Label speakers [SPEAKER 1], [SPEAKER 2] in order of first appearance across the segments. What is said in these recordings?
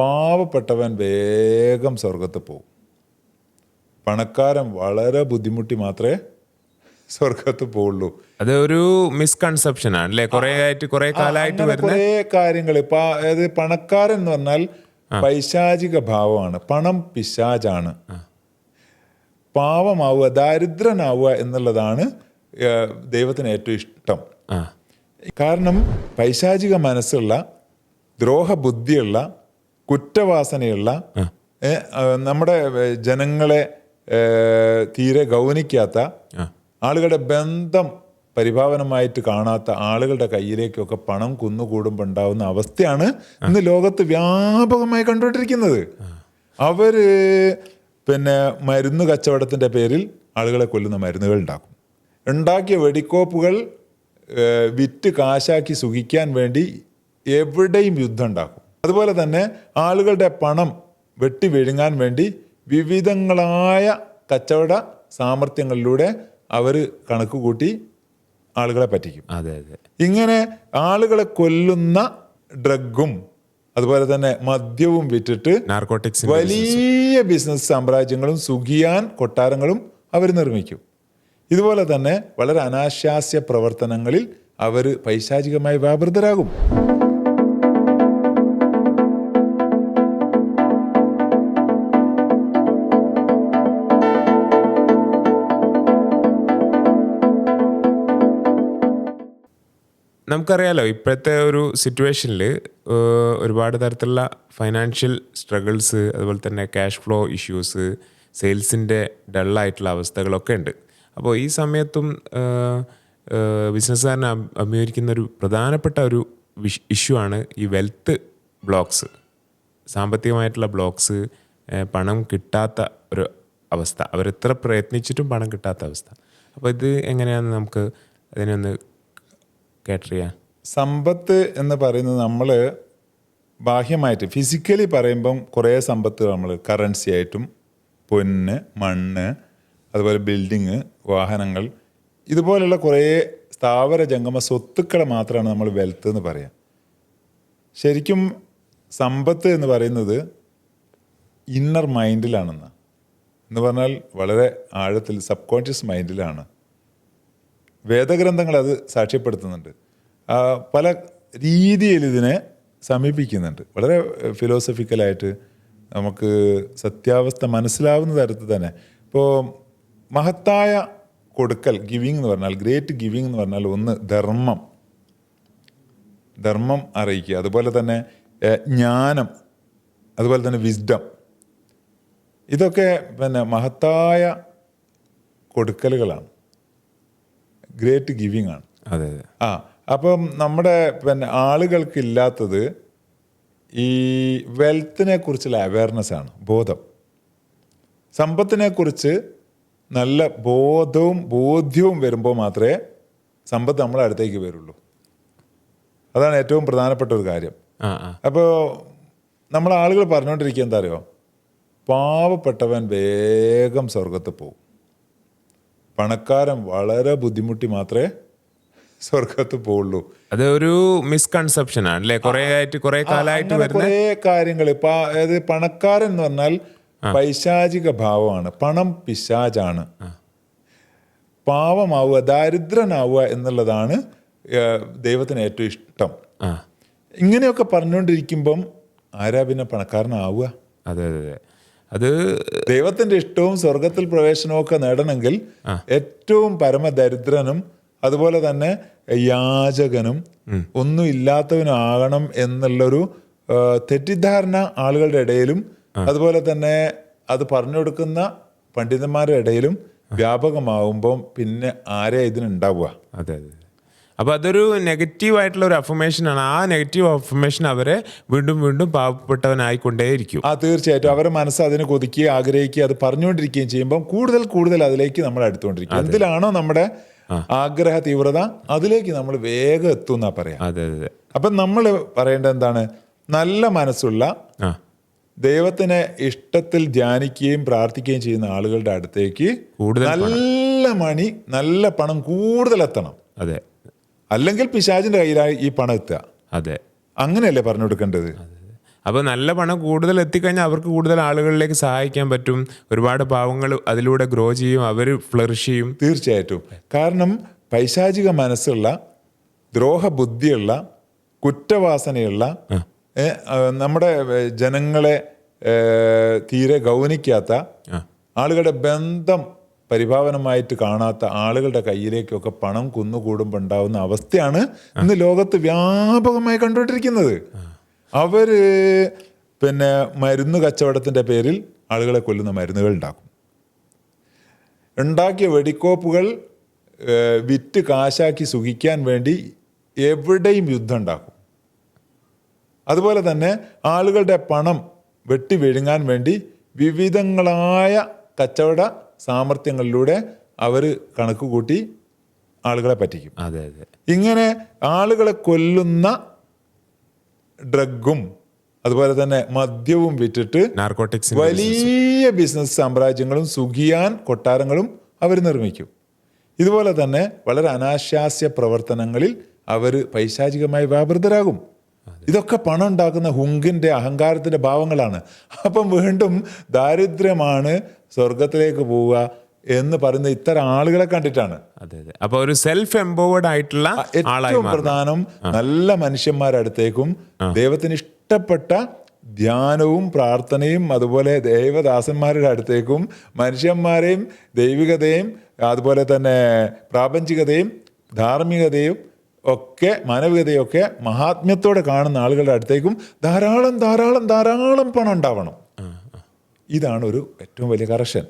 [SPEAKER 1] പാവപ്പെട്ടവൻ വേഗം സ്വർഗത്ത് പോകും. പണക്കാരൻ വളരെ ബുദ്ധിമുട്ടി മാത്രമേ സ്വർഗത്ത് പോവുള്ളൂ.
[SPEAKER 2] അത് ഒരു മിസ്കൺസെപ്ഷൻ ആണ് അല്ലെ? കുറെ ആയിട്ട് കുറെ കാലമായിട്ട് വരുന്ന
[SPEAKER 1] കുറേ കാര്യങ്ങൾ. ഇപ്പൊ അതായത് പണക്കാരൻ എന്ന് പറഞ്ഞാൽ പൈശാചിക ഭാവമാണ്. പണം പിശാചാണ്. പാവമാവുക ദാരിദ്രനാവുക എന്നുള്ളതാണ് ദൈവത്തിന് ഏറ്റവും ഇഷ്ടം. കാരണം പൈശാചിക മനസ്സുള്ള ദ്രോഹബുദ്ധിയുള്ള കുറ്റവാസനയുള്ള നമ്മുടെ ജനങ്ങളെ തീരെ ഗൗനിക്കാത്ത ആളുകളുടെ ബന്ധം പരിഭാവനമായിട്ട് കാണാത്ത ആളുകളുടെ കയ്യിലേക്കൊക്കെ പണം കുന്നുകൂടുമ്പോൾ ഉണ്ടാവുന്ന അവസ്ഥയാണ് ഇന്ന് ലോകത്ത് വ്യാപകമായി കണ്ടുകൊണ്ടിരിക്കുന്നത്. അവർ പിന്നെ മരുന്ന് കച്ചവടത്തിന്റെ പേരിൽ ആളുകളെ കൊല്ലുന്ന മരുന്നുകൾ ഉണ്ടാക്കും. ഉണ്ടാക്കിയ വെടിക്കോപ്പുകൾ വിറ്റ് കാശാക്കി സുഖിക്കാൻ വേണ്ടി എവിടെയും യുദ്ധം ഉണ്ടാക്കും. അതുപോലെ തന്നെ ആളുകളുടെ പണം വെട്ടി വിഴുങ്ങാൻ വേണ്ടി വിവിധങ്ങളായ കച്ചവട സാമർഥ്യങ്ങളിലൂടെ അവർ കണക്ക് കൂട്ടി ആളുകളെ പറ്റിക്കും.
[SPEAKER 2] അതെ അതെ.
[SPEAKER 1] ഇങ്ങനെ ആളുകളെ കൊല്ലുന്ന ഡ്രഗും അതുപോലെ തന്നെ മദ്യവും വിറ്റിട്ട്
[SPEAKER 2] നാർക്കോട്ടിക്സ്
[SPEAKER 1] വലിയ ബിസിനസ് സാമ്രാജ്യങ്ങളും സുഖിയാൻ കൊട്ടാരങ്ങളും അവർ നിർമ്മിക്കും. ഇതുപോലെ തന്നെ വളരെ അനാശാസ്യ പ്രവർത്തനങ്ങളിൽ അവർ പൈശാചികമായി വ്യാപൃതരാകും.
[SPEAKER 2] നമുക്കറിയാലോ ഇപ്പോഴത്തെ ഒരു സിറ്റുവേഷനിൽ ഒരുപാട് തരത്തിലുള്ള ഫൈനാൻഷ്യൽ സ്ട്രഗിൾസ് അതുപോലെ തന്നെ ക്യാഷ് ഫ്ലോ ഇഷ്യൂസ് സെയിൽസിന്റെ ഡള്ളായിട്ടുള്ള അവസ്ഥകളൊക്കെ ഉണ്ട്. അപ്പോൾ ഈ സമയത്തും ബിസിനസ്സുകാരനെ അഭിമുഖീകരിക്കുന്ന ഒരു പ്രധാനപ്പെട്ട ഒരു ഇഷ്യൂ ആണ് ഈ വെൽത്ത് ബ്ലോക്സ് സാമ്പത്തികമായിട്ടുള്ള ബ്ലോക്സ് പണം കിട്ടാത്ത ഒരു അവസ്ഥ. അവരെത്ര പ്രയത്നിച്ചിട്ടും പണം കിട്ടാത്ത അവസ്ഥ. അപ്പോൾ ഇത് എങ്ങനെയാണെന്ന് നമുക്ക് അതിനെ കേട്ടർ ചെയ്യാൻ?
[SPEAKER 1] സമ്പത്ത് എന്ന് പറയുന്നത് നമ്മൾ ബാഹ്യമായിട്ട് ഫിസിക്കലി പറയുമ്പം കുറേ സമ്പത്ത് നമ്മൾ കറൻസി ആയിട്ടും പൊന്ന് മണ്ണ് അതുപോലെ ബിൽഡിങ് വാഹനങ്ങൾ ഇതുപോലെയുള്ള കുറേ സ്ഥാവര ജംഗമ സ്വത്തുക്കളെ മാത്രമാണ് നമ്മൾ വെൽത്ത് എന്ന് പറയാം. ശരിക്കും സമ്പത്ത് എന്ന് പറയുന്നത് ഇന്നർ മൈൻഡിലാണെന്ന് എന്ന് പറഞ്ഞാൽ വളരെ ആഴത്തിൽ സബ് കോൺഷ്യസ് മൈൻഡിലാണ് വേദഗ്രന്ഥങ്ങൾ അത് സാക്ഷ്യപ്പെടുത്തുന്നുണ്ട്. പല രീതിയിൽ ഇതിനെ സമീപിക്കുന്നുണ്ട്. വളരെ ഫിലോസഫിക്കലായിട്ട് നമുക്ക് സത്യാവസ്ഥ മനസ്സിലാവുന്ന തരത്തിൽ തന്നെ. ഇപ്പോൾ മഹത്തായ കൊടുക്കൽ ഗിവിങ് എന്ന് പറഞ്ഞാൽ ഗ്രേറ്റ് ഗിവിങ് എന്ന് പറഞ്ഞാൽ ഒന്ന് ധർമ്മം. ധർമ്മം അറിയിക്കുക. അതുപോലെ തന്നെ ജ്ഞാനം. അതുപോലെ തന്നെ വിസ്ഡം ഇതൊക്കെ പിന്നെ മഹത്തായ കൊടുക്കലുകളാണ്. ഗ്രേറ്റ് ഗിവിങ് ആണ്.
[SPEAKER 2] അതെ അതെ.
[SPEAKER 1] ആ അപ്പം നമ്മുടെ പിന്നെ ആളുകൾക്ക് ഇല്ലാത്തത് ഈ വെൽത്തിനെ കുറിച്ചുള്ള അവയർനെസ് ആണ് ബോധം. സമ്പത്തിനെ കുറിച്ച് നല്ല ബോധവും ബോധ്യവും വരുമ്പോൾ മാത്രമേ സമ്പത്ത് നമ്മളെ അടുത്തേക്ക് വരുള്ളൂ. അതാണ് ഏറ്റവും പ്രധാനപ്പെട്ട ഒരു കാര്യം. അപ്പോൾ നമ്മൾ ആളുകൾ പറഞ്ഞുകൊണ്ടിരിക്കുക എന്താ അറിയോ? പാവപ്പെട്ടവൻ വേഗം സ്വർഗത്ത് പോകും. പണക്കാരൻ വളരെ ബുദ്ധിമുട്ടി മാത്രമേ സ്വർഗത്ത് പോവുള്ളൂ.
[SPEAKER 2] അത് ഒരു മിസ്കൺസെപ്ഷൻ ആണ് അല്ലെ? കുറെ ആയിട്ട് കുറെ കാലമായിട്ട് വരുന്ന
[SPEAKER 1] കുറേ കാര്യങ്ങൾ. ഇപ്പൊ അതായത് പണക്കാരൻ എന്ന് പറഞ്ഞാൽ പൈശാചിക ഭാവമാണ്. പണം പിശാചാണ്. പാവമാവുക ദാരിദ്രനാവുക എന്നുള്ളതാണ് ദൈവത്തിന് ഏറ്റവും ഇഷ്ടം. ഇങ്ങനെയൊക്കെ പറഞ്ഞുകൊണ്ടിരിക്കുമ്പം ആരാ പിന്നെ പണക്കാരനാവുക?
[SPEAKER 2] അതെ അതെ അതെ. അത്
[SPEAKER 1] ദൈവത്തിന്റെ ഇഷ്ടവും സ്വർഗത്തിൽ പ്രവേശനവും ഒക്കെ നേടണമെങ്കിൽ ഏറ്റവും പരമദരിദ്രനും അതുപോലെ തന്നെ യാചകനും ഒന്നും ഇല്ലാത്തവനും ആകണം എന്നുള്ളൊരു തെറ്റിദ്ധാരണ ആളുകളുടെ ഇടയിലും അതുപോലെ തന്നെ അത് പറഞ്ഞു കൊടുക്കുന്ന പണ്ഡിതന്മാരുടെ ഇടയിലും വ്യാപകമാവുമ്പം പിന്നെ ആരെയാ ഇതിനുണ്ടാവുക?
[SPEAKER 2] അതെ അതെ. അപ്പൊ അതൊരു നെഗറ്റീവ് ആയിട്ടുള്ള ഒരു അഫർമേഷനാണ് ആ നെഗറ്റീവ് അഫർമേഷൻ അവരെ വീണ്ടും വീണ്ടും പാവപ്പെട്ടവനായിക്കൊണ്ടേയിരിക്കും.
[SPEAKER 1] ആ തീർച്ചയായിട്ടും. അവരുടെ മനസ്സ് അതിനെ കൊതിക്കുകയും ആഗ്രഹിക്കുകയും അത് പറഞ്ഞുകൊണ്ടിരിക്കുകയും ചെയ്യുമ്പോൾ കൂടുതൽ കൂടുതൽ അതിലേക്ക് നമ്മൾ അടുത്തുകൊണ്ടിരിക്കും. എന്തിലാണോ നമ്മുടെ ആഗ്രഹ തീവ്രത അതിലേക്ക് നമ്മൾ വേഗം എത്തും എന്നാ പറയാം.
[SPEAKER 2] അതെ അതെ അപ്പൊ
[SPEAKER 1] അപ്പം നമ്മൾ പറയേണ്ടത് എന്താണ്? നല്ല മനസ്സുള്ള ദൈവത്തിനെ ഇഷ്ടത്തിൽ ധ്യാനിക്കുകയും പ്രാർത്ഥിക്കുകയും ചെയ്യുന്ന ആളുകളുടെ അടുത്തേക്ക്
[SPEAKER 2] കൂടുതൽ
[SPEAKER 1] നല്ല മണി നല്ല പണം കൂടുതൽ എത്തണം.
[SPEAKER 2] അതെ.
[SPEAKER 1] അല്ലെങ്കിൽ പിശാജിന്റെ കയ്യിലായി ഈ പണം എത്തുക.
[SPEAKER 2] അതെ.
[SPEAKER 1] അങ്ങനെയല്ലേ പറഞ്ഞു കൊടുക്കേണ്ടത്?
[SPEAKER 2] അപ്പോൾ നല്ല പണം കൂടുതൽ എത്തിക്കഴിഞ്ഞാൽ അവർക്ക് കൂടുതൽ ആളുകളിലേക്ക് സഹായിക്കാൻ പറ്റും. ഒരുപാട് പാവങ്ങൾ അതിലൂടെ ഗ്രോ ചെയ്യും അവർ ഫ്ലറിഷ് ചെയ്യും.
[SPEAKER 1] തീർച്ചയായിട്ടും. കാരണം പൈശാചിക മനസ്സുള്ള ദ്രോഹ ബുദ്ധിയുള്ള കുറ്റവാസനയുള്ള നമ്മുടെ ജനങ്ങളെ തീരെ ഗൗനിക്കാത്ത ആളുകളുടെ ബന്ധം പരിഭാവനമായിട്ട് കാണാത്ത ആളുകളുടെ കയ്യിലേക്കൊക്കെ പണം കുന്നുകൂടുമ്പോൾ ഉണ്ടാവുന്ന അവസ്ഥയാണ് ഇന്ന് ലോകത്ത് വ്യാപകമായി കണ്ടുകൊണ്ടിരിക്കുന്നത്. അവർ പിന്നെ മരുന്ന് കച്ചവടത്തിന്റെ പേരിൽ ആളുകളെ കൊല്ലുന്ന മരുന്നുകൾ ഉണ്ടാക്കും ഉണ്ടാക്കിയ വെടിക്കോപ്പുകൾ വിറ്റ് കാശാക്കി സുഖിക്കാൻ വേണ്ടി എവിടെയും യുദ്ധം ഉണ്ടാക്കും. അതുപോലെ തന്നെ ആളുകളുടെ പണം വെട്ടി വിഴുങ്ങാൻ വേണ്ടി വിവിധങ്ങളായ കച്ചവട സാമർഥ്യങ്ങളിലൂടെ അവർ കണക്ക് കൂട്ടി ആളുകളെ പറ്റിക്കും.
[SPEAKER 2] അതെ അതെ.
[SPEAKER 1] ഇങ്ങനെ ആളുകളെ കൊല്ലുന്ന ഡ്രഗും അതുപോലെ തന്നെ മദ്യവും വിറ്റിട്ട്
[SPEAKER 2] നാർക്കോട്ടിക്സ്
[SPEAKER 1] വലിയ ബിസിനസ് സാമ്രാജ്യങ്ങളും സുഖിയാൻ കൊട്ടാരങ്ങളും അവർ നിർമ്മിക്കും. ഇതുപോലെ തന്നെ വളരെ അനാശാസ്യ പ്രവർത്തനങ്ങളിൽ അവർ പൈശാചികമായി വ്യാപൃതരാകും. ഇതൊക്കെ പണം ഉണ്ടാക്കുന്ന ഹുങ്കിന്റെ അഹങ്കാരത്തിന്റെ ഭാവങ്ങളാണ്. അപ്പം വീണ്ടും ദാരിദ്ര്യമാണ് സ്വർഗത്തിലേക്ക് പോവുക എന്ന് പറയുന്ന ഇത്തരം ആളുകളെ കണ്ടിട്ടാണ്.
[SPEAKER 2] അതെ അതെ. അപ്പൊ ഒരു സെൽഫ് എംപവേർഡ് ആയിട്ടുള്ള
[SPEAKER 1] ഏറ്റവും പ്രധാനം നല്ല മനുഷ്യന്മാരടുത്തേക്കും ദൈവത്തിന് ഇഷ്ടപ്പെട്ട ധ്യാനവും പ്രാർത്ഥനയും അതുപോലെ ദൈവദാസന്മാരുടെ അടുത്തേക്കും മനുഷ്യന്മാരെയും ദൈവികതയും അതുപോലെ തന്നെ പ്രാപഞ്ചികതയും ധാർമ്മികതയും ഒക്കെ മാനവികതയൊക്കെ മഹാത്മ്യത്തോടെ കാണുന്ന ആളുകളുടെ അടുത്തേക്കും ധാരാളം ധാരാളം ധാരാളം പണം ഉണ്ടാവണം. ഇതാണ് ഒരു ഏറ്റവും വലിയ കറക്ഷൻ.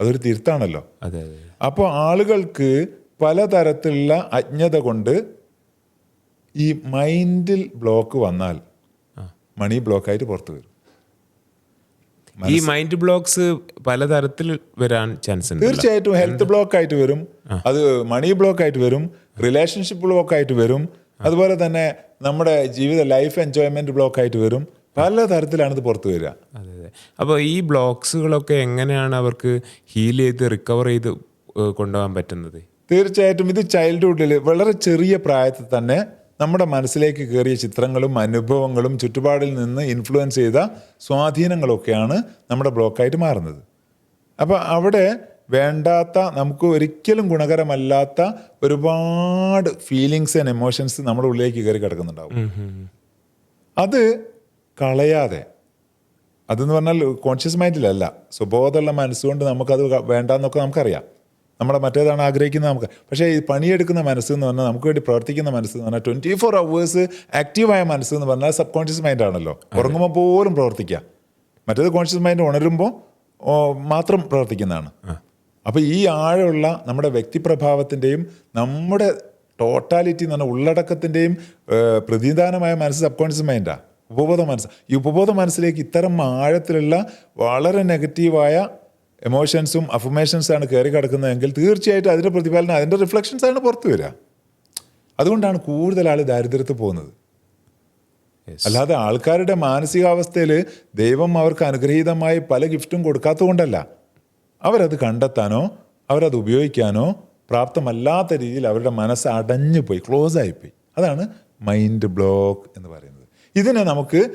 [SPEAKER 1] അതൊരു തിരുത്താണല്ലോ.
[SPEAKER 2] അതെ അതെ.
[SPEAKER 1] അപ്പോൾ ആളുകൾക്ക് പലതരത്തിലുള്ള അജ്ഞത കൊണ്ട് ഈ മൈൻഡിൽ ബ്ലോക്ക് വന്നാൽ മണി ബ്ലോക്കായിട്ട് പുറത്തു വരും.
[SPEAKER 2] ഈ മൈൻഡ് ബ്ലോക്സ് പലതരത്തിൽ വരാൻ ചാൻസ് ഉണ്ട്
[SPEAKER 1] തീർച്ചയായിട്ടും ഹെൽത്ത് ബ്ലോക്ക് ആയിട്ട് വരും അത് മണി ബ്ലോക്ക് ആയിട്ട് വരും റിലേഷൻഷിപ്പ് ബ്ലോക്ക് ആയിട്ട് വരും അതുപോലെ തന്നെ നമ്മുടെ ജീവിത ലൈഫ് എൻജോയ്മെന്റ് ബ്ലോക്ക് ആയിട്ട് വരും. പല തരത്തിലാണ് ഇത് പുറത്തു വരിക.
[SPEAKER 2] അതെ അതെ. അപ്പോൾ ഈ ബ്ലോക്സുകളൊക്കെ എങ്ങനെയാണ് അവർക്ക് ഹീൽ ചെയ്ത് റിക്കവർ ചെയ്ത് കൊണ്ടുപോകാൻ പറ്റുന്നത്?
[SPEAKER 1] തീർച്ചയായിട്ടും ഇത് ചൈൽഡ്ഹുഡിൽ വളരെ ചെറിയ പ്രായത്തിൽ തന്നെ നമ്മുടെ മനസ്സിലേക്ക് കയറിയ ചിത്രങ്ങളും അനുഭവങ്ങളും ചുറ്റുപാടിൽ നിന്ന് ഇൻഫ്ലുവൻസ് ചെയ്ത സ്വാധീനങ്ങളൊക്കെയാണ് നമ്മുടെ ബ്ലോക്കായിട്ട് മാറുന്നത്. അപ്പോൾ അവിടെ വേണ്ടാത്ത നമുക്ക് ഒരിക്കലും ഗുണകരമല്ലാത്ത ഒരുപാട് ഫീലിങ്സ് ആൻഡ് എമോഷൻസ് നമ്മുടെ ഉള്ളിലേക്ക് കയറി കിടക്കുന്നുണ്ടാവും. അത് കളയാതെ അതെന്ന് പറഞ്ഞാൽ കോൺഷ്യസ് മൈൻഡിലല്ല സ്വബോധമുള്ള മനസ്സുകൊണ്ട് നമുക്കത് വേണ്ടാന്നൊക്കെ നമുക്കറിയാം. നമ്മളെ മറ്റേതാണ് ആഗ്രഹിക്കുന്നത് നമുക്ക്. പക്ഷേ ഈ പണിയെടുക്കുന്ന മനസ്സ് എന്ന് പറഞ്ഞാൽ നമുക്ക് വേണ്ടി പ്രവർത്തിക്കുന്ന മനസ്സ് എന്ന് പറഞ്ഞാൽ ട്വന്റി ഫോർ അവേഴ്സ് ആക്റ്റീവായ മനസ്സ് എന്ന് പറഞ്ഞാൽ സബ് കോൺഷ്യസ് മൈൻഡ് ആണല്ലോ ഉറങ്ങുമ്പോൾ പോലും പ്രവർത്തിക്കുക. മറ്റേത് കോൺഷ്യസ് മൈൻഡ് ഉണരുമ്പോൾ മാത്രം പ്രവർത്തിക്കുന്നതാണ്. അപ്പോൾ ഈ ആഴമുള്ള നമ്മുടെ വ്യക്തിപ്രഭാവത്തിന്റെയും നമ്മുടെ ടോട്ടാലിറ്റി എന്ന് പറഞ്ഞാൽ ഉള്ളടക്കത്തിന്റെയും പ്രതിനിധാനമായ മനസ്സ് സബ് കോൺഷ്യസ് മൈൻഡാണ് ഉപബോധ മനസ്സ്. ഈ ഉപബോധ മനസ്സിലേക്ക് ഇത്തരം ആഴത്തിലുള്ള വളരെ നെഗറ്റീവായ എമോഷൻസും അഫർമേഷൻസാണ് കയറി കിടക്കുന്നതെങ്കിൽ തീർച്ചയായിട്ടും അതിന്റെ പ്രതിഫലനം അതിന്റെ റിഫ്ലക്ഷൻസാണ് ആണ് പുറത്തു വരിക. അതുകൊണ്ടാണ് കൂടുതൽ ആൾ ദാരിദ്ര്യത്തിൽ പോകുന്നത്. അല്ലാതെ ആൾക്കാരുടെ മാനസികാവസ്ഥയിൽ ദൈവം അവർക്ക് അനുഗ്രഹീതമായി പല ഗിഫ്റ്റും കൊടുക്കാത്തതുകൊണ്ടല്ല. അവരത് കണ്ടെത്താനോ അവരത് ഉപയോഗിക്കാനോ പ്രാപ്തമല്ലാത്ത രീതിയിൽ അവരുടെ മനസ്സ് അടഞ്ഞു പോയി ക്ലോസ് ആയിപ്പോയി. അതാണ് മൈൻഡ് ബ്ലോക്ക് എന്ന് പറയുന്നത്. ഇതിനെ നമുക്ക്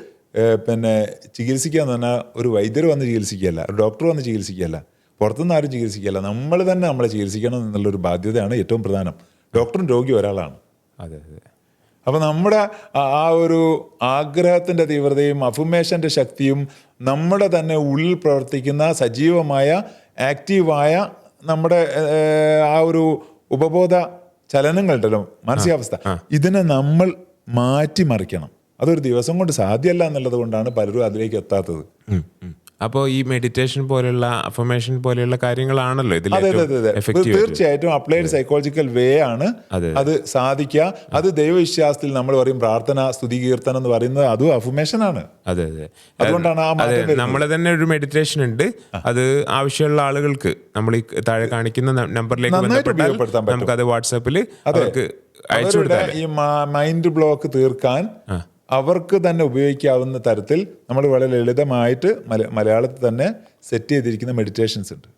[SPEAKER 1] പിന്നെ ചികിത്സിക്കുക എന്ന് പറഞ്ഞാൽ ഒരു വൈദ്യർ വന്ന് ചികിത്സിക്കുകയല്ല ഒരു ഡോക്ടർ വന്ന് ചികിത്സിക്കുകയല്ല പുറത്തുനിന്ന് ആരും ചികിത്സിക്കുകയല്ല. നമ്മൾ തന്നെ നമ്മളെ ചികിത്സിക്കണം എന്നുള്ളൊരു ബാധ്യതയാണ് ഏറ്റവും പ്രധാനം. ഡോക്ടറും രോഗി ഒരാളാണ്.
[SPEAKER 2] അതെ അതെ.
[SPEAKER 1] അപ്പോൾ നമ്മുടെ ആ ഒരു ആഗ്രഹത്തിന്റെ തീവ്രതയും അഫുമേഷന്റെ ശക്തിയും നമ്മുടെ തന്നെ ഉള്ളിൽ പ്രവർത്തിക്കുന്ന സജീവമായ ആക്റ്റീവായ നമ്മുടെ ആ ഒരു ഉപബോധ ചലനങ്ങളുണ്ടല്ലോ മാനസികാവസ്ഥ. ഇതിനെ നമ്മൾ മാറ്റിമറിക്കണം. അതൊരു ദിവസം കൊണ്ട് സാധ്യമല്ല എന്നുള്ളത് കൊണ്ടാണ് പലരും അതിലേക്ക് എത്താത്തത്.
[SPEAKER 2] അപ്പോൾ ഈ മെഡിറ്റേഷൻ പോലെയുള്ള അഫർമേഷൻ പോലെയുള്ള കാര്യങ്ങളാണല്ലോ ഇതിൽ
[SPEAKER 1] അതെ അതെ അതെ അതെ. തീർച്ചയായിട്ടും അപ്ലൈഡ് സൈക്കോളജിക്കൽ വേ ആണ്
[SPEAKER 2] അതെ.
[SPEAKER 1] അത്. സാധിക്കുക. അത് ദൈവവിശ്വാസത്തിൽ നമ്മൾ പറയും പ്രാർത്ഥന സ്തുതി കീർത്തനം എന്ന് പറയുന്നത് അതും അഫർമേഷൻ ആണ്.
[SPEAKER 2] അതെ അതെ.
[SPEAKER 1] അതുകൊണ്ടാണ് ആ നമ്മൾ
[SPEAKER 2] നമ്മളെ തന്നെ ഒരു മെഡിറ്റേഷൻ ഉണ്ട്. അത് ആവശ്യമുള്ള ആളുകൾക്ക് നമ്മൾ ഈ താഴെ കാണിക്കുന്ന നമ്പറിലേക്ക് ബന്ധപ്പെട്ടാൽ
[SPEAKER 1] പറ്റും.
[SPEAKER 2] നമുക്കത് വാട്സാപ്പിൽ അവർക്ക്
[SPEAKER 1] ഈ മൈൻഡ് ബ്ലോക്ക് തീർക്കാൻ അവർക്ക് തന്നെ ഉപയോഗിക്കാവുന്ന തരത്തിൽ നമ്മൾ വളരെ ലളിതമായിട്ട് മല മലയാളത്തിൽ തന്നെ സെറ്റ് ചെയ്തിരിക്കുന്ന മെഡിറ്റേഷൻസ് ഉണ്ട്.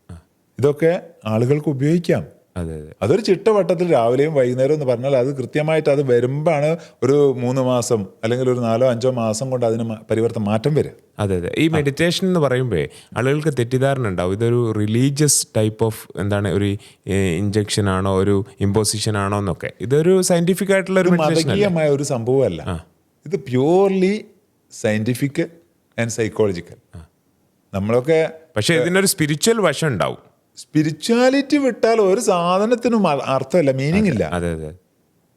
[SPEAKER 1] ഇതൊക്കെ ആളുകൾക്ക് ഉപയോഗിക്കാം.
[SPEAKER 2] അതെ അതെ.
[SPEAKER 1] അതൊരു ചിട്ടവട്ടത്തിൽ രാവിലെയും വൈകുന്നേരവും എന്ന് പറഞ്ഞാൽ അത് കൃത്യമായിട്ട് അത് വരുമ്പോഴാണ് ഒരു മൂന്ന് മാസം അല്ലെങ്കിൽ ഒരു നാലോ അഞ്ചോ മാസം കൊണ്ട് അതിന് പരിവർത്തനം മാറ്റം വരിക.
[SPEAKER 2] അതെ അതെ. ഈ മെഡിറ്റേഷൻ എന്ന് പറയുമ്പോൾ ആളുകൾക്ക് തെറ്റിദ്ധാരണ ഉണ്ടാവും. ഇതൊരു റിലീജിയസ് ടൈപ്പ് ഓഫ് എന്താണ് ഒരു ഇഞ്ചക്ഷൻ ആണോ ഒരു ഇമ്പോസിഷൻ ആണോ എന്നൊക്കെ. ഇതൊരു സയന്റിഫിക് ആയിട്ടുള്ള ഒരു
[SPEAKER 1] മതകീയമായ ഒരു സംഭവമല്ല. ഇത് പ്യൂർലി സയന്റിഫിക് ആൻഡ് സൈക്കോളജിക്കൽ നമ്മളൊക്കെ
[SPEAKER 2] പക്ഷേ ഇതിനൊരു സ്പിരിച്വൽ വശം ഉണ്ടാവും.
[SPEAKER 1] സ്പിരിച്വാലിറ്റി വിട്ടാൽ ഒരു സാധനത്തിനും അർത്ഥമല്ല മീനിങ് ഇല്ല.
[SPEAKER 2] അതെ അതെ.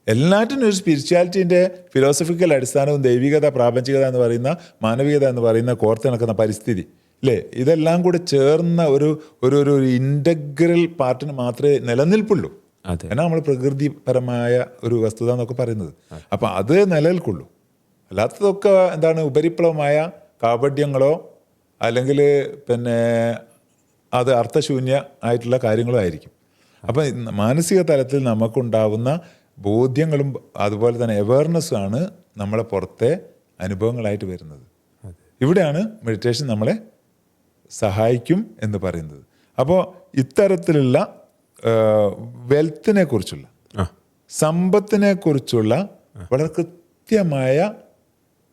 [SPEAKER 1] എല്ലാറ്റിനും ഒരു സ്പിരിച്വാലിറ്റിന്റെ ഫിലോസഫിക്കൽ അടിസ്ഥാനവും ദൈവികത പ്രാപഞ്ചികത എന്ന് പറയുന്ന മാനവികത എന്ന് പറയുന്ന കോർത്തിണക്കുന്ന പരിസ്ഥിതി അല്ലേ ഇതെല്ലാം കൂടെ ചേർന്ന ഒരു ഒരു ഒരു ഇന്റഗ്രൽ പാർട്ടിന് മാത്രമേ നിലനിൽപ്പുള്ളൂ.
[SPEAKER 2] അതെ.
[SPEAKER 1] എന്നാ നമ്മൾ പ്രകൃതിപരമായ ഒരു വസ്തുത എന്നൊക്കെ പറയുന്നത്. അപ്പം അത് നിലനിൽക്കുള്ളൂ. അല്ലാത്തതൊക്കെ എന്താണ് ഉപരിപ്ലവമായ കാപഢ്യങ്ങളോ അല്ലെങ്കിൽ പിന്നെ അത് അർത്ഥശൂന്യ ആയിട്ടുള്ള കാര്യങ്ങളോ ആയിരിക്കും. അപ്പം മാനസിക തലത്തിൽ നമുക്കുണ്ടാവുന്ന ബോധ്യങ്ങളും അതുപോലെ തന്നെ അവയർനെസ്സും ആണ് നമ്മളെ പുറത്തെ അനുഭവങ്ങളായിട്ട് വരുന്നത്. ഇവിടെയാണ് മെഡിറ്റേഷൻ നമ്മളെ സഹായിക്കും എന്ന് പറയുന്നത്. അപ്പോൾ ഇത്തരത്തിലുള്ള വെൽത്തിനെ കുറിച്ചുള്ള സമ്പത്തിനെ കുറിച്ചുള്ള വളരെ കൃത്യമായ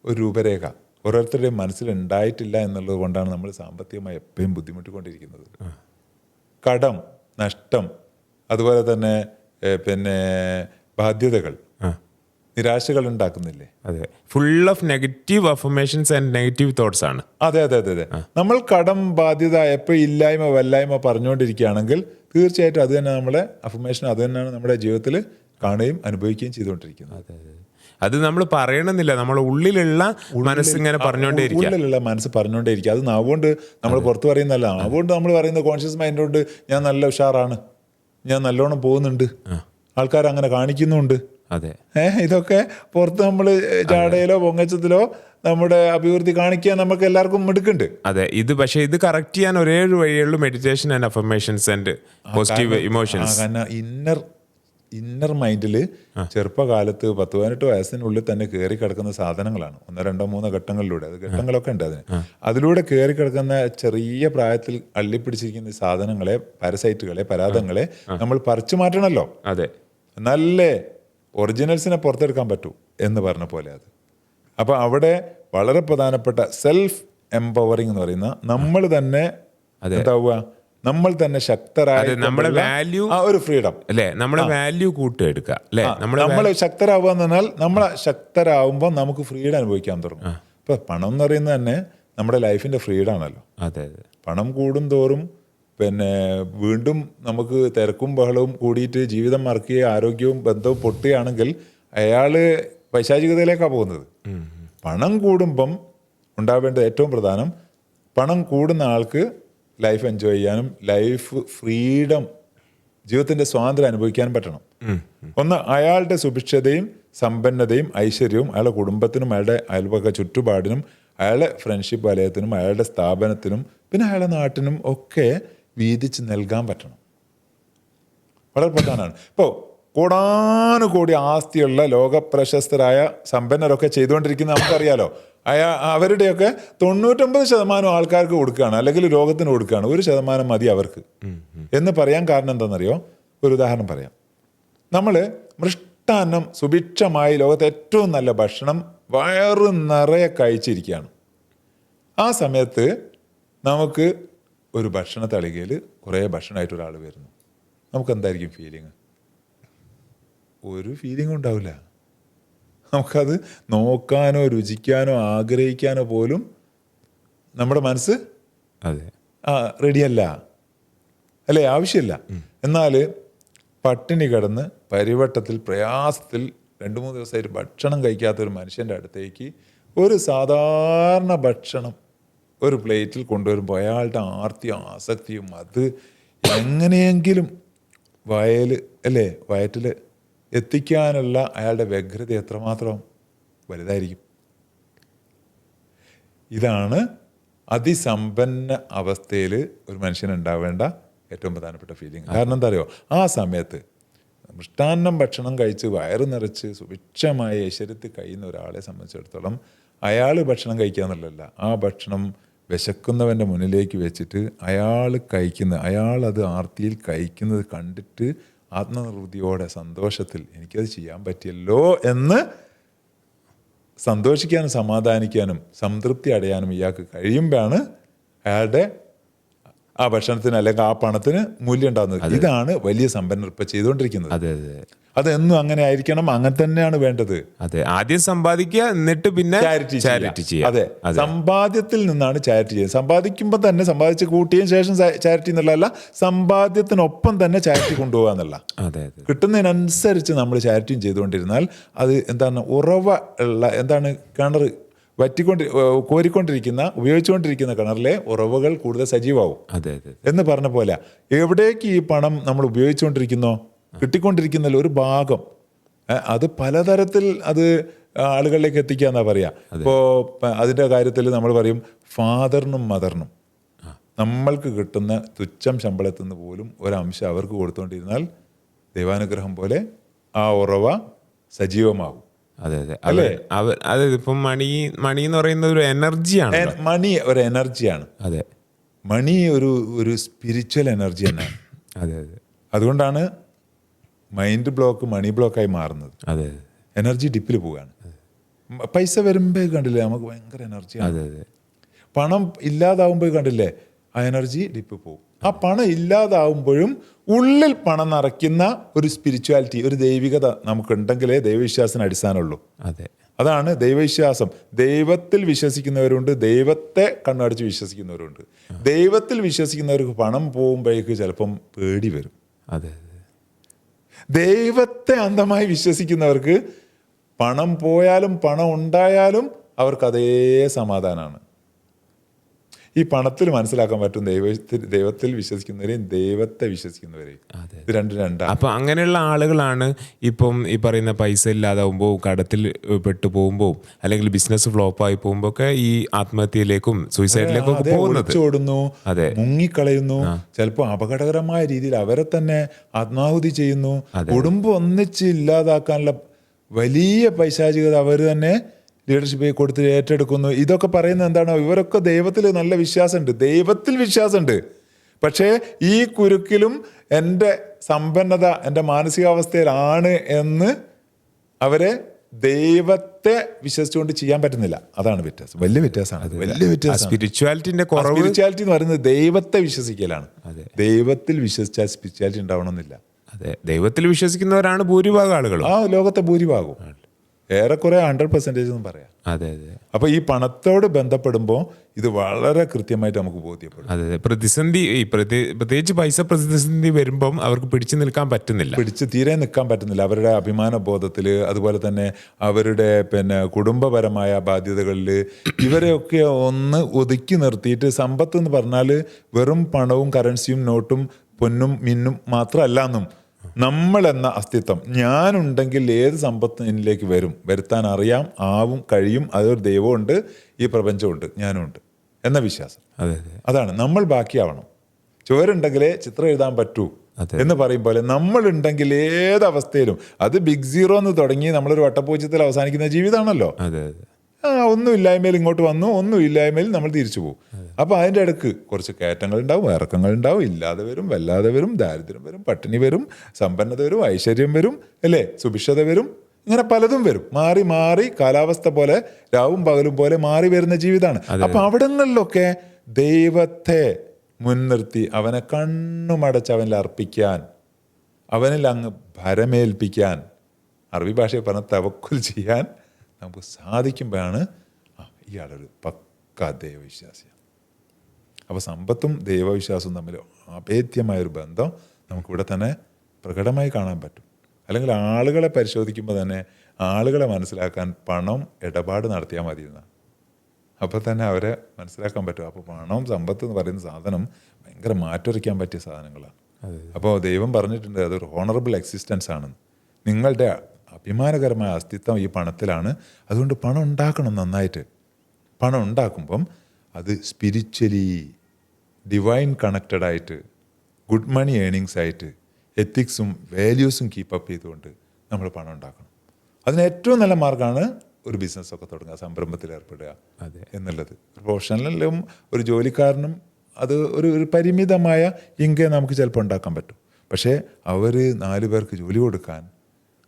[SPEAKER 1] ഒരു രൂപരേഖ. ഓരോരുത്തരുടെയും മനസ്സിലുണ്ടായിട്ടില്ല എന്നുള്ളത് കൊണ്ടാണ് നമ്മൾ സാമ്പത്തികമായി എപ്പോഴും ബുദ്ധിമുട്ടിക്കൊണ്ടിരിക്കുന്നത്. കടം നഷ്ടം അതുപോലെ തന്നെ പിന്നെ ബാധ്യതകൾ. നിരാശകൾ ഉണ്ടാക്കുന്നില്ലേ?
[SPEAKER 2] അതെ. Full of negative affirmations and negative thoughts ആണ്.
[SPEAKER 1] അതെ അതെ അതെ അതെ. നമ്മൾ കടം ബാധ്യത എപ്പോൾ ഇല്ലായ്മ വല്ലായ്മ പറഞ്ഞുകൊണ്ടിരിക്കുകയാണെങ്കിൽ തീർച്ചയായിട്ടും അത് തന്നെ നമ്മളെ അഫർമേഷൻ അത് തന്നെയാണ് നമ്മുടെ ജീവിതത്തിൽ കാണുകയും അനുഭവിക്കുകയും ചെയ്തുകൊണ്ടിരിക്കുന്നത്.
[SPEAKER 2] അതെ അതെ. അത് നമ്മൾ പറയണമെന്നില്ല. നമ്മളെ ഉള്ളിലുള്ള മനസ്സ് മനസ്സിങ്ങനെ പറഞ്ഞുകൊണ്ടേ
[SPEAKER 1] ഉള്ളിലുള്ള മനസ്സ് പറഞ്ഞുകൊണ്ടേയിരിക്കുക അത് നാവുകൊണ്ട് നമ്മൾ പുറത്ത് പറയുന്നതല്ല അതുകൊണ്ട് നമ്മൾ പറയുന്ന കോൺഷ്യസ് മൈൻഡ് കൊണ്ട് ഞാൻ നല്ല ഉഷാറാണ്. ഞാൻ നല്ലോണം പോകുന്നുണ്ട്. ആൾക്കാർ അങ്ങനെ കാണിക്കുന്നുണ്ട്.
[SPEAKER 2] അതെ.
[SPEAKER 1] ഏഹ് ഇതൊക്കെ പുറത്ത് നമ്മൾ ചാടയിലോ പൊങ്ങച്ചത്തിലോ നമ്മുടെ അഭിവൃദ്ധി കാണിക്കാൻ നമുക്ക് എല്ലാവർക്കും എടുക്കുന്നുണ്ട്
[SPEAKER 2] അതെ ഇത് പക്ഷെ ഇത് കറക്റ്റ് ചെയ്യാൻ ഒരേ വഴിയുള്ളൂ meditation and affirmations and positive emotions
[SPEAKER 1] inner inner മൈൻഡിൽ ചെറുപ്പകാലത്ത് പത്ത് പതിനെട്ട് വയസ്സിനുള്ളിൽ തന്നെ കയറി കിടക്കുന്ന സാധനങ്ങളാണ്. ഒന്നോ രണ്ടോ മൂന്നോ ഘട്ടങ്ങളിലൂടെ. അത് ഘട്ടങ്ങളൊക്കെ ഉണ്ട് അതിന് അതിലൂടെ കയറി കിടക്കുന്ന ചെറിയ പ്രായത്തിൽ അള്ളിപ്പിടിച്ചിരിക്കുന്ന സാധനങ്ങളെ പാരസൈറ്റുകളെ പരാതങ്ങളെ നമ്മൾ പറിച്ചു മാറ്റണമല്ലോ
[SPEAKER 2] അതെ.
[SPEAKER 1] നല്ല ഒറിജിനൽസിനെ പുറത്തെടുക്കാൻ പറ്റൂ എന്ന് പറഞ്ഞ പോലെ അത്. അപ്പോൾ അവിടെ വളരെ പ്രധാനപ്പെട്ട സെൽഫ് എംപവറിങ് എന്ന് പറയുന്ന നമ്മൾ തന്നെ എന്താവുക? നമ്മൾ തന്നെ ശക്തരായ
[SPEAKER 2] നമ്മുടെ വാല്യൂ
[SPEAKER 1] ആ ഒരു ഫ്രീഡം
[SPEAKER 2] അല്ലേ? നമ്മുടെ വാല്യൂ കൂട്ടിയെടുക്കുക അല്ലേ?
[SPEAKER 1] നമ്മൾ ശക്തരാവുക എന്ന് പറഞ്ഞാൽ നമ്മൾ ശക്തരാകുമ്പോൾ നമുക്ക് ഫ്രീഡം അനുഭവിക്കാൻ തുടങ്ങും. ഇപ്പൊ പണം എന്ന് പറയുന്നത് തന്നെ നമ്മുടെ ലൈഫിന്റെ ഫ്രീഡം ആണല്ലോ.
[SPEAKER 2] അതെ അതെ.
[SPEAKER 1] പണം കൂടും തോറും പിന്നെ വീണ്ടും നമുക്ക് തിരക്കും ബഹളവും കൂടിയിട്ട് ജീവിതം മറക്കുകയും ആരോഗ്യവും ബന്ധവും പൊട്ടുകയാണെങ്കിൽ അയാൾ പൈശാചികതയിലേക്കാണ് പോകുന്നത്. പണം കൂടുമ്പം ഉണ്ടാവേണ്ടത് ഏറ്റവും പ്രധാനം പണം കൂടുന്ന ആൾക്ക് ലൈഫ് എൻജോയ് ചെയ്യാനും ലൈഫ് ഫ്രീഡം ജീവിതത്തിന്റെ സ്വാതന്ത്ര്യം അനുഭവിക്കാനും പറ്റണം. ഒന്ന് അയാളുടെ സുഭിക്ഷതയും സമ്പന്നതയും ഐശ്വര്യവും അയാളുടെ കുടുംബത്തിനും അയാളുടെ അയൽപക്ക ചുറ്റുപാടിനും അയാളുടെ ഫ്രണ്ട്ഷിപ്പ് വലയത്തിനും അയാളുടെ സ്ഥാപനത്തിനും പിന്നെ അയാളുടെ നാട്ടിനും ഒക്കെ വീതിച്ച് നൽകാൻ പറ്റണം. വളരെ പ്രധാനമാണ്. ഇപ്പോൾ കോടാനുകോടി ആസ്തിയുള്ള ലോക പ്രശസ്തരായ സമ്പന്നരൊക്കെ ചെയ്തുകൊണ്ടിരിക്കുന്ന നമുക്കറിയാലോ. അയാ അവരുടെയൊക്കെ തൊണ്ണൂറ്റൊമ്പത് ശതമാനം ആൾക്കാർക്ക് കൊടുക്കുകയാണ് അല്ലെങ്കിൽ ലോകത്തിന് കൊടുക്കുകയാണ്. ഒരു ശതമാനം മതി അവർക്ക്. എന്ന് പറയാൻ കാരണം എന്താണെന്നറിയോ? ഒരു ഉദാഹരണം പറയാം. നമ്മൾ മൃഷ്ടാന്നം സുഭിക്ഷമായി ലോകത്തെ ഏറ്റവും നല്ല ഭക്ഷണം വയറു നിറയെ കഴിച്ചിരിക്കുകയാണ്. ആ സമയത്ത് നമുക്ക് ഒരു ഭക്ഷണ തളികയിൽ കുറേ ഭക്ഷണമായിട്ട് ഒരാൾ വരുന്നു. നമുക്ക് എന്തായിരിക്കും ഫീലിങ് ഒരു ഫീലിംഗ് ഉണ്ടാവില്ല. നമുക്കത് നോക്കാനോ രുചിക്കാനോ ആഗ്രഹിക്കാനോ പോലും നമ്മുടെ മനസ്സ്
[SPEAKER 2] അതെ.
[SPEAKER 1] ആ റെഡിയല്ല അല്ലേ. ആവശ്യമില്ല. എന്നാൽ പട്ടിണി കിടന്ന് പരിവട്ടത്തിൽ പ്രയാസത്തിൽ രണ്ട് മൂന്ന് ദിവസമായിട്ട് ഭക്ഷണം കഴിക്കാത്ത ഒരു മനുഷ്യന്റെ അടുത്തേക്ക് ഒരു സാധാരണ ഭക്ഷണം ഒരു പ്ലേറ്റിൽ കൊണ്ടുവരുമ്പോൾ അയാളുടെ ആർത്തിയും ആസക്തിയും അത് എങ്ങനെയെങ്കിലും വയൽ അല്ലേ? വയറ്റിൽ എത്തിക്കാനുള്ള അയാളുടെ വ്യഗ്രത എത്രമാത്രം വലുതായിരിക്കും? ഇതാണ് അതിസമ്പന്ന അവസ്ഥയിൽ ഒരു മനുഷ്യൻ ഉണ്ടാവേണ്ട ഏറ്റവും പ്രധാനപ്പെട്ട ഫീലിംഗ് കാരണം എന്താ അറിയോ ആ സമയത്ത് മൃഷ്ടാന്നം ഭക്ഷണം കഴിച്ച് വയറ് നിറച്ച് സുഭിക്ഷമായ ഐശ്വര്യത്തിൽ കഴിയുന്ന ഒരാളെ സംബന്ധിച്ചിടത്തോളം അയാൾ ഭക്ഷണം കഴിക്കുക എന്നുള്ളതല്ല. ആ ഭക്ഷണം വിശക്കുന്നവന്റെ മുന്നിലേക്ക് വെച്ചിട്ട് അയാൾ കഴിക്കുന്ന അയാൾ അത് ആർത്തിയിൽ കഴിക്കുന്നത് കണ്ടിട്ട് ആത്മനിർവൃതിയോടെ സന്തോഷത്തിൽ എനിക്കത് ചെയ്യാൻ പറ്റിയല്ലോ എന്ന് സന്തോഷിക്കാനും സമാധാനിക്കാനും സംതൃപ്തി അടയാനും ഇയാൾക്ക് കഴിയുമ്പോഴാണ് അയാളുടെ ആ ഭക്ഷണത്തിന് അല്ലെങ്കിൽ ആ പണത്തിന് മൂല്യം ഉണ്ടാകുന്നത്. ഇതാണ് വലിയ സമ്പന്നർ ഇപ്പം ചെയ്തുകൊണ്ടിരിക്കുന്നത്.
[SPEAKER 2] അതെ അതെ.
[SPEAKER 1] അതെന്നും അങ്ങനെ ആയിരിക്കണം അങ്ങനെ തന്നെയാണ് വേണ്ടത്.
[SPEAKER 2] അതെ ആദ്യം സമ്പാദിക്കുക എന്നിട്ട് പിന്നെ
[SPEAKER 1] ചാരിറ്റി
[SPEAKER 2] ചാരിറ്റി ചെയ്യുക.
[SPEAKER 1] അതെ സമ്പാദ്യത്തിൽ നിന്നാണ് ചാരിറ്റി ചെയ്യുന്നത് സമ്പാദിക്കുമ്പോൾ തന്നെ സമ്പാദിച്ച് കൂട്ടിയതിന് ശേഷം ചാരിറ്റി എന്നുള്ളതല്ല സമ്പാദ്യത്തിനൊപ്പം തന്നെ ചാരിറ്റി കൊണ്ടുപോകുക എന്നുള്ള
[SPEAKER 2] അതെ അതെ.
[SPEAKER 1] കിട്ടുന്നതിനനുസരിച്ച് നമ്മൾ ചാരിറ്റിയും ചെയ്തുകൊണ്ടിരുന്നാൽ അത് എന്താണ് ഉറവ ഉള്ള എന്താണ് കിണർ വറ്റിക്കൊണ്ട് കോരിക്കൊണ്ടിരിക്കുന്ന ഉപയോഗിച്ചുകൊണ്ടിരിക്കുന്ന കിണറിലെ ഉറവുകൾ കൂടുതൽ സജീവമാവും.
[SPEAKER 2] അതെ അതെ.
[SPEAKER 1] എന്ന് പറഞ്ഞ പോലെ എവിടേക്ക് ഈ പണം നമ്മൾ ഉപയോഗിച്ചുകൊണ്ടിരിക്കുന്നോ? കിട്ടിക്കൊണ്ടിരിക്കുന്നതിൽ ഒരു ഭാഗം. അത് പലതരത്തിൽ അത് ആളുകളിലേക്ക് എത്തിക്കുക എന്നാ പറയാ ഇപ്പോൾ അതിന്റെ കാര്യത്തിൽ നമ്മൾ പറയും ഫാദറിനും മദറിനും നമ്മൾക്ക് കിട്ടുന്ന തുച്ഛം ശമ്പളത്തിൽ നിന്ന് പോലും ഒരംശം അവർക്ക് കൊടുത്തുകൊണ്ടിരുന്നാൽ ദൈവാനുഗ്രഹം പോലെ ആ ഉറവ സജീവമാകും
[SPEAKER 2] അതെ അതെ. അല്ലേ? അതെ ഇപ്പം മണി മണി എന്ന് പറയുന്ന ഒരു എനർജിയാണ്.
[SPEAKER 1] മണി ഒരു എനർജിയാണ്.
[SPEAKER 2] അതെ.
[SPEAKER 1] മണി ഒരു ഒരു സ്പിരിച്വൽ എനർജി തന്നെയാണ്.
[SPEAKER 2] അതെ അതെ.
[SPEAKER 1] അതുകൊണ്ടാണ് മൈൻഡ് ബ്ലോക്ക് മണി ബ്ലോക്കായി മാറുന്നത്.
[SPEAKER 2] അതെ
[SPEAKER 1] എനർജി ഡിപ്പിൽ പോവുകയാണ്. പൈസ വരുമ്പോൾ കണ്ടില്ലേ നമുക്ക് ഭയങ്കര എനർജിയാണ്
[SPEAKER 2] അതെ അതെ.
[SPEAKER 1] പണം ഇല്ലാതാവുമ്പോൾ കണ്ടില്ലേ ആ എനർജി ഡിപ്പ് പോകും ആ പണം ഇല്ലാതാവുമ്പോഴും ഉള്ളിൽ പണം നിറയ്ക്കുന്ന ഒരു സ്പിരിച്വാലിറ്റി ഒരു ദൈവികത നമുക്കുണ്ടെങ്കിലേ ദൈവവിശ്വാസത്തിന് അടിസ്ഥാനമുള്ളൂ.
[SPEAKER 2] അതെ.
[SPEAKER 1] അതാണ് ദൈവവിശ്വാസം. ദൈവത്തിൽ വിശ്വസിക്കുന്നവരുണ്ട് ദൈവത്തെ കണ്ണടച്ച് വിശ്വസിക്കുന്നവരുണ്ട്. ദൈവത്തിൽ വിശ്വസിക്കുന്നവർക്ക് പണം പോകുമ്പോഴേക്ക് ചിലപ്പം പേടി വരും.
[SPEAKER 2] അതെ അതെ.
[SPEAKER 1] ദൈവത്തെ അന്ധമായി വിശ്വസിക്കുന്നവർക്ക് പണം പോയാലും പണം ഉണ്ടായാലും അവർക്ക് അതേ സമാധാനമാണ് ഈ പണത്തിൽ മനസ്സിലാക്കാൻ പറ്റും ദൈവത്തിൽ ദൈവത്തിൽ വിശ്വസിക്കുന്നവരെയും ദൈവത്തെ വിശ്വസിക്കുന്നവരെയും. ഇത് രണ്ടും രണ്ടാണ്.
[SPEAKER 2] അപ്പൊ അങ്ങനെയുള്ള ആളുകളാണ് ഇപ്പം ഈ പറയുന്ന പൈസ ഇല്ലാതാവുമ്പോൾ കടത്തിൽ പെട്ടു പോകുമ്പോൾ അല്ലെങ്കിൽ ബിസിനസ് ഫ്ലോപ്പ് ആയി പോകുമ്പോൾ ഒക്കെ ഈ ആത്മഹത്യയിലേക്കും സൂയിസൈഡിലേക്കും പോകുന്നത്.
[SPEAKER 1] ഓടുന്നു
[SPEAKER 2] അതെ.
[SPEAKER 1] മുങ്ങിക്കളയുന്നു ചിലപ്പോൾ അപകടകരമായ രീതിയിൽ അവരെ തന്നെ ആത്മാഹുതി ചെയ്യുന്നു കുടുംബം ഒന്നിച്ച് ഇല്ലാതാക്കാനുള്ള വലിയ പൈശാചികത അവർ തന്നെ ലീഡർഷിപ്പ് കൊടുത്ത് ഏറ്റെടുക്കുന്നു. ഇതൊക്കെ പറയുന്നത് എന്താണോ? ഇവരൊക്കെ ദൈവത്തിൽ നല്ല വിശ്വാസമുണ്ട്. ദൈവത്തിൽ വിശ്വാസമുണ്ട്. പക്ഷേ ഈ കുരുക്കിലും എന്റെ സമ്പന്നത എന്റെ മാനസികാവസ്ഥയിലാണ് എന്ന് അവരെ ദൈവത്തെ വിശ്വസിച്ചുകൊണ്ട് ചെയ്യാൻ പറ്റുന്നില്ല. അതാണ് വ്യത്യാസം. വലിയ വ്യത്യാസമാണ്. വലിയ വ്യത്യാസം
[SPEAKER 2] സ്പിരിച്വാലിറ്റിന്റെ കുറവ്
[SPEAKER 1] സ്പിരിച്വാലിറ്റി എന്ന് പറയുന്നത് ദൈവത്തെ വിശ്വസിക്കലാണ്.
[SPEAKER 2] അതെ.
[SPEAKER 1] ദൈവത്തിൽ വിശ്വസിച്ചാൽ സ്പിരിച്വാലിറ്റി ഉണ്ടാവണമെന്നില്ല.
[SPEAKER 2] അതെ. ദൈവത്തിൽ വിശ്വസിക്കുന്നവരാണ് ഭൂരിഭാഗം ആളുകളും.
[SPEAKER 1] ആ ലോകത്തെ ഭൂരിഭാഗവും. ഏറെക്കുറെ ഹൺഡ്രഡ് പെർസെന്റേജ് എന്ന് പറയാം.
[SPEAKER 2] അതെ അതെ.
[SPEAKER 1] അപ്പോൾ ഈ പണത്തോട് ബന്ധപ്പെടുമ്പോൾ ഇത് വളരെ കൃത്യമായിട്ട് നമുക്ക് ബോധ്യപ്പെടും.
[SPEAKER 2] അതെ അതെ. പ്രതിസന്ധി ഈ പ്രതി പ്രത്യേകിച്ച് പൈസ പ്രതിസന്ധി വരുമ്പം അവർക്ക് പിടിച്ചു നിൽക്കാൻ പറ്റുന്നില്ല.
[SPEAKER 1] പിടിച്ച് തീരെ നിൽക്കാൻ പറ്റുന്നില്ല. അവരുടെ അഭിമാന ബോധത്തിൽ അതുപോലെ തന്നെ അവരുടെ പിന്നെ കുടുംബപരമായ ബാധ്യതകളിൽ ഇവരെയൊക്കെ ഒന്ന് ഒതുക്കി നിർത്തിയിട്ട് സമ്പത്ത് എന്ന് പറഞ്ഞാൽ വെറും പണവും കറൻസിയും നോട്ടും പൊന്നും മിന്നും മാത്രമല്ല എന്നും നമ്മൾ എന്ന അസ്തിത്വം ഞാനുണ്ടെങ്കിൽ ഏത് സമ്പത്ത് എന്നിലേക്ക് വരും? വരുത്താൻ അറിയാം ആവും കഴിയും. അതൊരു ദൈവമുണ്ട് ഈ പ്രപഞ്ചമുണ്ട് ഞാനുണ്ട് എന്ന വിശ്വാസം.
[SPEAKER 2] അതെ അതെ.
[SPEAKER 1] അതാണ്. നമ്മൾ ബാക്കിയാവണം. ചുവരുണ്ടെങ്കിലേ ചിത്രം എഴുതാൻ പറ്റൂ എന്ന് പറയും പോലെ നമ്മൾ ഉണ്ടെങ്കിൽ ഏത് അവസ്ഥയിലും അത് ബിഗ് സീറോ എന്ന് തുടങ്ങി നമ്മളൊരു വട്ടപ്പൂച്ചത്തിൽ അവസാനിക്കുന്ന ജീവിതമാണല്ലോ.
[SPEAKER 2] അതെ അതെ.
[SPEAKER 1] ഒന്നും ഇല്ലായ്മയിൽ ഇങ്ങോട്ട് വന്നു ഒന്നും ഇല്ലായ്മയിൽ നമ്മൾ തിരിച്ചു പോകും. അപ്പോൾ അതിന്റെ ഇടയ്ക്ക് കുറച്ച് കയറ്റങ്ങൾ ഉണ്ടാവും ഇറക്കങ്ങൾ ഉണ്ടാവും. ഇല്ലാതെ വരും വല്ലാതെ വരും ദാരിദ്ര്യം വരും പട്ടിണി വരും സമ്പന്നത വരും ഐശ്വര്യം വരും അല്ലേ? സുഭിക്ഷത വരും ഇങ്ങനെ പലതും വരും. മാറി മാറി കാലാവസ്ഥ പോലെ രാവും പകലും പോലെ മാറി വരുന്ന ജീവിതമാണ്. അപ്പം അവിടങ്ങളിലൊക്കെ ദൈവത്തെ മുൻനിർത്തി അവനെ കണ്ണുമടച്ച് അവനിൽ അർപ്പിക്കാൻ അവനിൽ അങ്ങ് ഭരമേൽപ്പിക്കാൻ അറബി ഭാഷയിൽ പറഞ്ഞ തവക്കുൽ ചെയ്യാൻ നമുക്ക് സാധിക്കുമ്പോഴാണ് ആ ഇയാളൊരു പക്ക ദൈവവിശ്വാസിയാണ്. അപ്പോൾ സമ്പത്തും ദൈവവിശ്വാസവും തമ്മിൽ അഭേദ്യമായൊരു ബന്ധം നമുക്കിവിടെ തന്നെ പ്രകടമായി കാണാൻ പറ്റും. അല്ലെങ്കിൽ ആളുകളെ പരിശോധിക്കുമ്പോൾ തന്നെ ആളുകളെ മനസ്സിലാക്കാൻ പണം ഇടപാട് നടത്തിയാൽ മതി എന്നാണ്. അപ്പോൾ തന്നെ അവരെ മനസ്സിലാക്കാൻ പറ്റും. അപ്പോൾ പണം സമ്പത്ത് എന്ന് പറയുന്ന സാധനം ഭയങ്കര മാറ്റുരയ്ക്കാൻ പറ്റിയ സാധനങ്ങളാണ്. അപ്പോൾ ദൈവം പറഞ്ഞിട്ടുണ്ട് അതൊരു ഹോണറബിൾ എക്സിസ്റ്റൻസ് ആണെന്ന്. നിങ്ങളുടെ അഭിമാനകരമായ അസ്തിത്വം ഈ പണത്തിലാണ്. അതുകൊണ്ട് പണം ഉണ്ടാക്കണം നന്നായിട്ട്. പണം ഉണ്ടാക്കുമ്പം അത് സ്പിരിച്വലി ഡിവൈൻ കണക്റ്റഡ് ആയിട്ട് ഗുഡ് മണി ഏണിങ്സ് ആയിട്ട് എത്തിക്സും വാല്യൂസും കീപ്പ് അപ്പ് ചെയ്തുകൊണ്ട് നമ്മൾ പണം ഉണ്ടാക്കണം. അതിന് ഏറ്റവും നല്ല മാർഗമാണ് ഒരു ബിസിനസ്സൊക്കെ തുടങ്ങുക സംരംഭത്തിൽ ഏർപ്പെടുക
[SPEAKER 2] അതെ.
[SPEAKER 1] എന്നുള്ളത്. പ്രൊഫഷണലിലും ഒരു ജോലിക്കാരനും അത് ഒരു ഒരു പരിമിതമായ ഇൻകം നമുക്ക് ചിലപ്പോൾ ഉണ്ടാക്കാൻ പറ്റും. പക്ഷേ അവർ നാല് പേർക്ക് ജോലി കൊടുക്കാൻ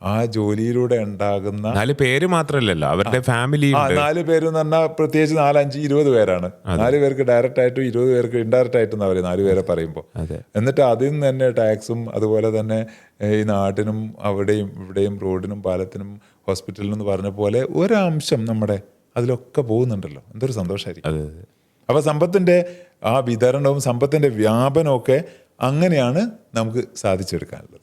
[SPEAKER 1] ആ ജോലിയിലൂടെ ഉണ്ടാകുന്ന
[SPEAKER 2] നാല് പേര് മാത്രമല്ലല്ലോ അവരുടെ ഫാമിലി
[SPEAKER 1] ആ നാല് പേര് എന്ന് പറഞ്ഞാൽ പ്രത്യേകിച്ച് നാലഞ്ച് ഇരുപത് പേരാണ്. നാല് പേർക്ക് ഡയറക്റ്റ് ആയിട്ടും ഇരുപത് പേർക്ക് ഇൻഡയറക്റ്റ് ആയിട്ടും എന്നാ പറയുക നാല് പേരെ പറയുമ്പോൾ. എന്നിട്ട് അതിൽ നിന്ന് തന്നെ ടാക്സും അതുപോലെ തന്നെ ഈ നാട്ടിനും അവിടെയും ഇവിടെയും റോഡിനും പാലത്തിനും ഹോസ്പിറ്റലിനും എന്ന് പറഞ്ഞ പോലെ ഒരംശം നമ്മുടെ അതിലൊക്കെ പോകുന്നുണ്ടല്ലോ. എന്തൊരു സന്തോഷമായിരിക്കും അപ്പോൾ സമ്പത്തിന്റെ ആ വിതരണവും സമ്പത്തിന്റെ വ്യാപനവും ഒക്കെ അങ്ങനെയാണ് നമുക്ക് സാധിച്ചെടുക്കാനുള്ളത്.